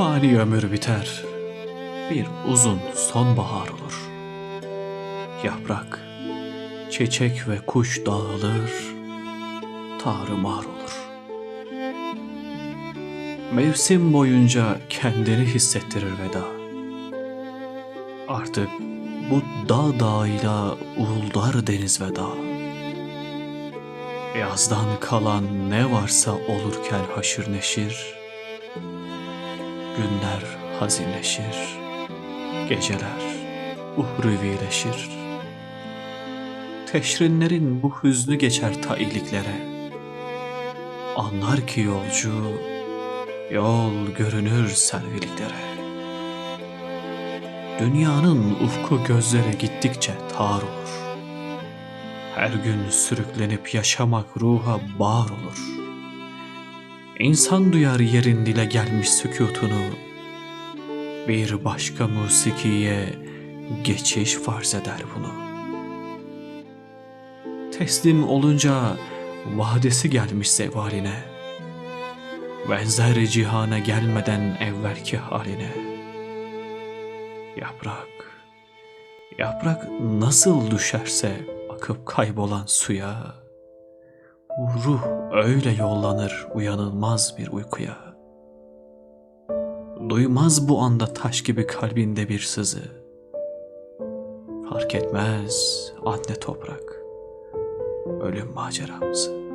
fani ömür biter. Bir uzun sonbahar olur. Yaprak, çiçek ve kuş dağılır, tarumar olur. Mevsim boyunca kendini hissettirir veda. Artık bu dağ dağıyla uğuldar deniz veda. Yazdan kalan ne varsa olurken haşır neşir, günler hazinleşir, geceler uhrevileşir. Teşrinlerin bu hüznü geçer ta iliklere. Anlar ki yolcu, yol görünür serviliklere. Dünyanın ufku gözlere gittikçe tar olur. Her gün sürüklenip yaşamak ruha bağır olur. İnsan duyar yerin dile gelmiş sükutunu. Bir başka musikiye geçiş farz eder bunu. Teslim olunca vadesi gelmiş zevaline. Benzer cihana gelmeden evvelki haline. Yaprak, yaprak nasıl düşerse akıp kaybolan suya, ruh öyle yollanır uyanılmaz bir uykuya. Duymaz bu anda taş gibi kalbinde bir sızı. Fark etmez anne toprak, ölüm maceramızı.